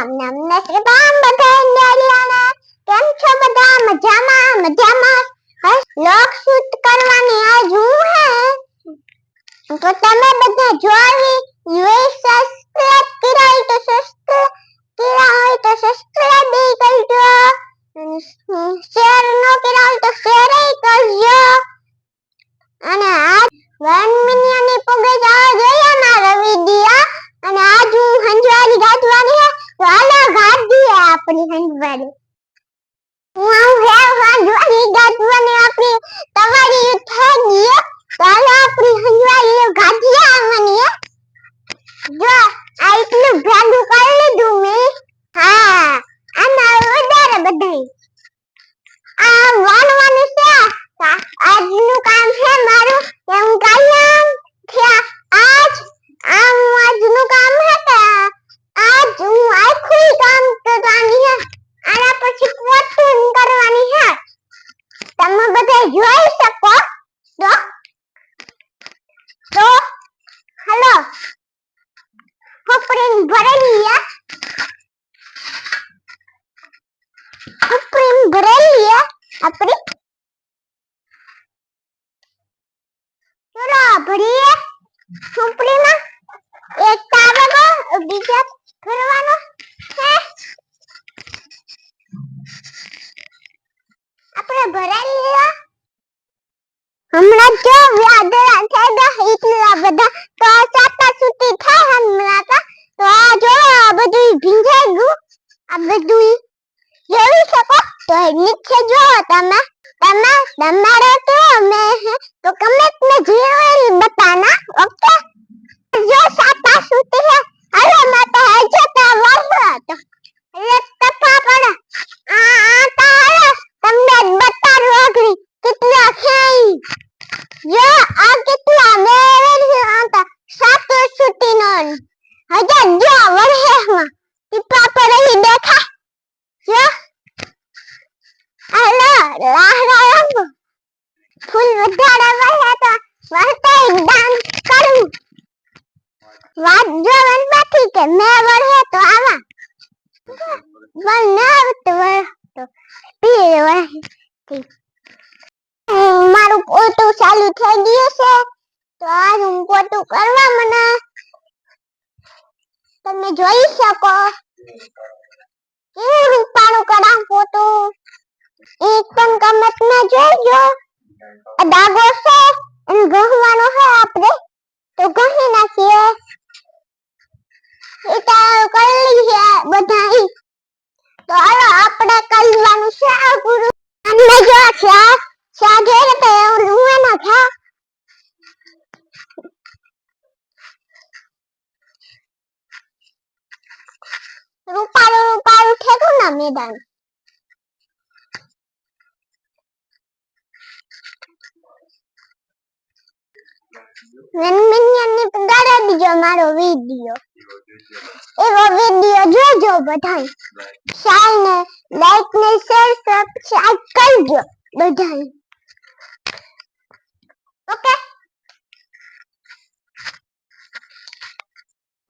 રામ નામ ને શ્રી રામ બધા ઇન્ડિયાના કેમ છો બધા? મજામાં મજામાં. હે લોક શૂટ કરવાની આજ હું હે? તો તમે બધા જોઈ યુએ સબસ્ક્રાઇબ તો કર્યા હોય તો સબસ્ક્રાઇબ બી કરજો શેર નો કર્યા હોય તો શેર કરજો અને આ વન મિલિયન પોગે જવા જોઈએ મારા વિડિયો અને આજ હું હંજવારી ગાજવાની હે તો હાલો ગાડીએ આપણી હંજવારી હું આવું હે હંજવારી ગાજવાની આપણી તમારી થઈ ગઈ તો હાલો આપણી હંજવારી ગાડીએ આવવાની હે જો આ એટલું ભેગું કરી લીધું મેં હા આમાં વધારે બધાય આ વાનવાનું છે આ- આજનું કામ છે મારું કે હું કાયમ થયા આજ આ હું આજનું કામ છે કે જોઈ શકો? તો તો હાલો. એક તાબકો બીજા ફરવાનો આપણે ભરાઈ લીધા હમણાં જો વ્યાજરા થઈ ગયા એટલા બધા તો ચાતા સુતી થાય હમણાં તો. તો આ જો આ બધું ભીંજાઈ ગયું. આ બધું જોઈ શકો? તો નીચે જો તમે. તમે, તમારે તો અમે તો કમેન્ટ ને જે હોય બતા નો હજાર જો વરહેમાં ટીપા પર અહીં દેખા જો હાલો લાહરા રંગ ફૂલ વધારે વહે તો વહતે ડાન્સ કરું વાત જોવાનું બાકી કે મેં વળે તો આવા પણ ના આવતું વળે તો પીર વળે મારું પોતું ચાલુ થઈ ગયું છે તો આ હું પોતું કરવા મને તમે જોઈ શકો. કેવું રૂપાળું કરા પોતું. એક પણ કમત ના જોઈજો આ છે અને ગહવાનો છે આપણે. તો ગહી નાખીએ. એ તો કરી છે બધા તો હાલો આપણે કરવાનું છે પૂરું અને જો છે. જોઈ તો એવું લુવા ના રૂપાળું રૂપાળું ઠેકું ના મેદાન? જોજો બધાય.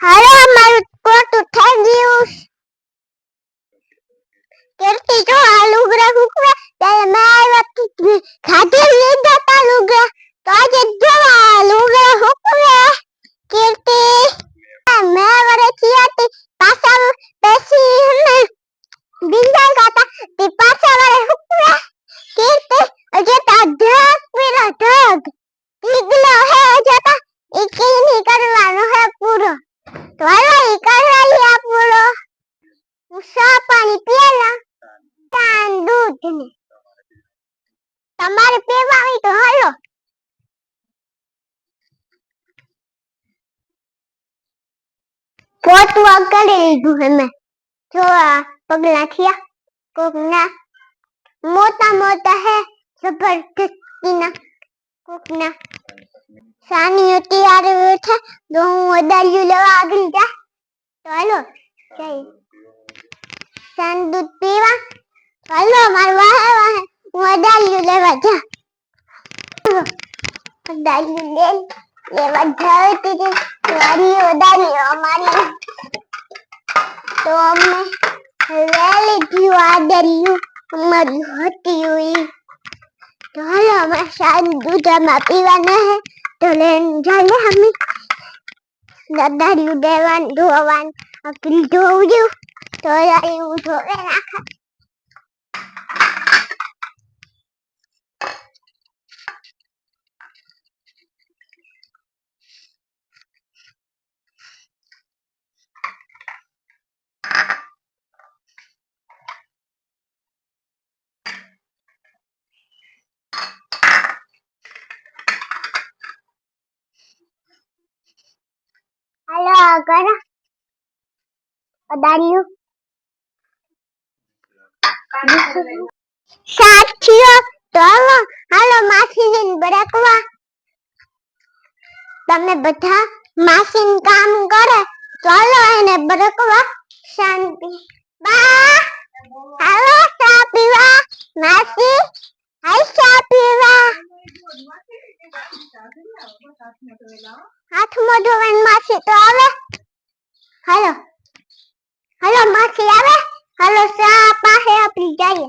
હાલો મારું પોતું થઈ ગયું. કેરતી જો આ લુગડા હુકવે ત્યારે મેં આવ્યા ખાધી લીધા તા લુગડા. તો આજે જો આ લુગડા હુકવે કીર્તિ મેં વરે હતી પાછા બેસી હને બિંદા ગાતા તે. પાછા વરે હુકવે કીર્તિ અજે તા ઢગ પીરો ઢગ. પીગલો હે હે પૂરો. તો હાલો એ કરવાઈ આ પૂરો હું સા પાણી પીએલા તાન દૂધ ને તમારે પીવા હોય તો હાલો પોતવા કરી લીધું હે મેં જો આ પગલા થયા કોકના મોટા મોટા હે જબરદસ્તીના કોકના સાની તૈયાર છે તો હું અદાલ્યું લેવા આગળ જા. તો હાલો જઈ સાન દૂધ પીવા. હાલો, માર વાહે વાહે હું અદાલ્યું લેવા જા. અદાલ્યું લે. લેવા જતી હતી મારી અદાલ્યું અમારી. તો અમે વેલ્યુ અમારી હતી હોય. તો હાલો, અમારે દૂધ આમાં પીવાના હે. તો લઈને જાય અમે. દાદાનું દેવાન ધોવાન અકલ ધોવ્યું તો એવું ધોવે નાખા આગળ. અદાર્યું સાથીઓ, તો હાલો માસીને બરકવા. તમે બધા માસીન કામ કરે ચાલો એને બરકવા. શાંતિ. બા! હાલો, ચા માસી, હાય ચા પીવા. હાથ મોઢું માસી, તો આવે હાલો હાલો માસી આવે હાલો ચા પાસે આપણી જઈએ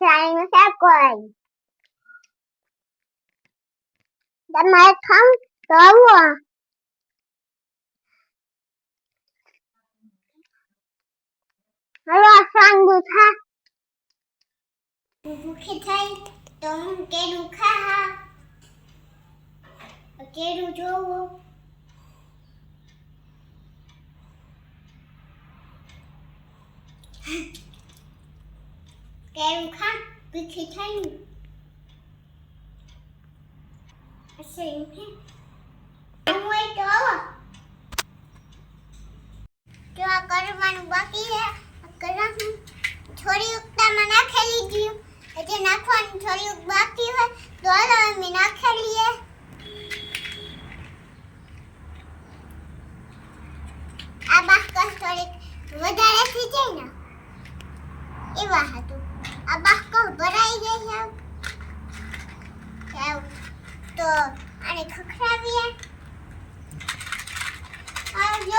ચાઈનું શાક કોઈ તમારે ખામ તો આવો હલો સાંગુ ખા ભૂખી થઈ તો હું કેરું ખા કેરું જોવું કેરું ખા? ભૂખી થઈ અસર હે. હું હોય તો જો આ કરવાનું બાકી છે. કરવાનું. થોડી ઉકતામાં નાખેલી ગયું. એટલે નાખવાનું થોડી બાકી હોય, તો હાલો અમે નાખેલીએ આ બાકસ થોડીક વધારે થઈ જાય ને એવા હતું આ બાકસ ભરાઈ જાય છે આવું. તો આને ખખડાવીએ આ જો હિયાક બના ઓલી જો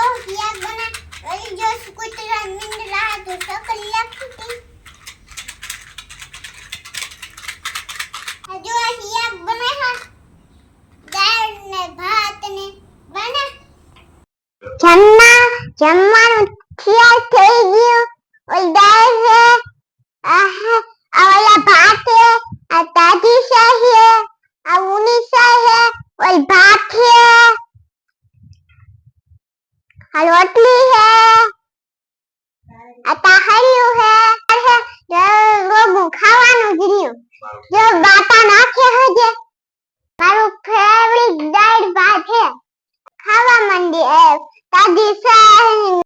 કૂતરા મિંદરા તો સકલી લાગતી હતી આ જો આ હિયાક બનાવ્યા દાળ ને ભાત ને બના જમવા, જમવાનું તૈયાર થઈ ગયું. ઓલી છે આ આ ઓલા ભાત છે, આ તાજી શાહ છે, આ ઉની શાહ છે ઓલી ભાત છે. આ રોટલી હે. આ તાહર્યું હે. હે જો રોગું ખાવાનું ગિર્યું જો બાપા નાખે હજે. મારું ફેવરિટ ડાઈટ ભાત હે. ખાવા મંડી એ તાજી સહેની